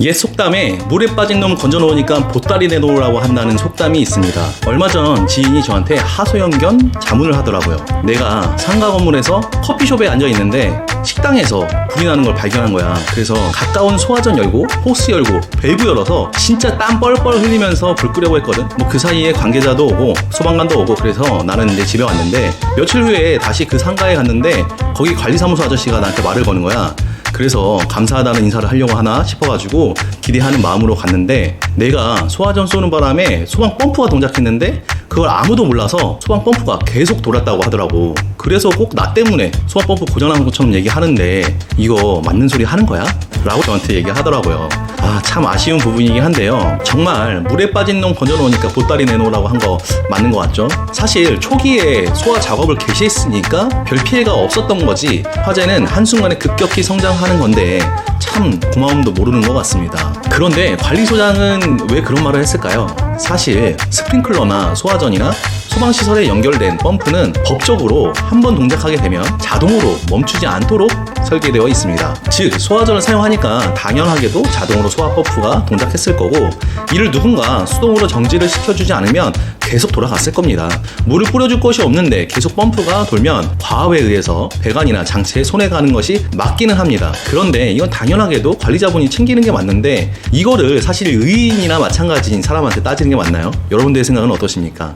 옛 속담에 물에 빠진 놈 건져 놓으니까 보따리 내놓으라고 한다는 속담이 있습니다. 얼마 전 지인이 저한테 하소연견 자문을 하더라고요. 내가 상가 건물에서 커피숍에 앉아 있는데 식당에서 불이 나는 걸 발견한 거야. 그래서 가까운 소화전 열고 호스 열고 밸브 열어서 진짜 땀 뻘뻘 흘리면서 불 끄려고 했거든. 뭐 그 사이에 관계자도 오고 소방관도 오고 그래서 나는 이제 집에 왔는데 며칠 후에 다시 그 상가에 갔는데 거기 관리사무소 아저씨가 나한테 말을 거는 거야. 그래서 감사하다는 인사를 하려고 하나 싶어가지고 기대하는 마음으로 갔는데 내가 소화전 쏘는 바람에 소방 펌프가 동작했는데 그걸 아무도 몰라서 소방 펌프가 계속 돌았다고 하더라고. 그래서 꼭 나 때문에 소방 펌프 고장난 것처럼 얘기하는데 이거 맞는 소리 하는 거야? 라고 저한테 얘기하더라고요. 아, 참 아쉬운 부분이긴 한데요. 정말 물에 빠진 놈 건져 놓으니까 보따리 내놓으라고 한 거 맞는 것 같죠? 사실 초기에 소화 작업을 개시했으니까 별 피해가 없었던 거지 화재는 한순간에 급격히 성장하는 건데 참 고마움도 모르는 것 같습니다. 그런데 관리소장은 왜 그런 말을 했을까요? 사실 스프링클러나 소화전이나 소방시설에 연결된 펌프는 법적으로 한 번 동작하게 되면 자동으로 멈추지 않도록 설계되어 있습니다. 즉, 소화전을 사용하니까 당연하게도 자동으로 소화 펌프가 동작했을 거고, 이를 누군가 수동으로 정지를 시켜주지 않으면 계속 돌아갔을 겁니다. 물을 뿌려줄 곳이 없는데 계속 펌프가 돌면 과압에 의해서 배관이나 장치에 손해 가는 것이 맞기는 합니다. 그런데 이건 당연하게도 관리자분이 챙기는 게 맞는데 이거를 사실 의인이나 마찬가지인 사람한테 따지는 게 맞나요? 여러분들의 생각은 어떠십니까?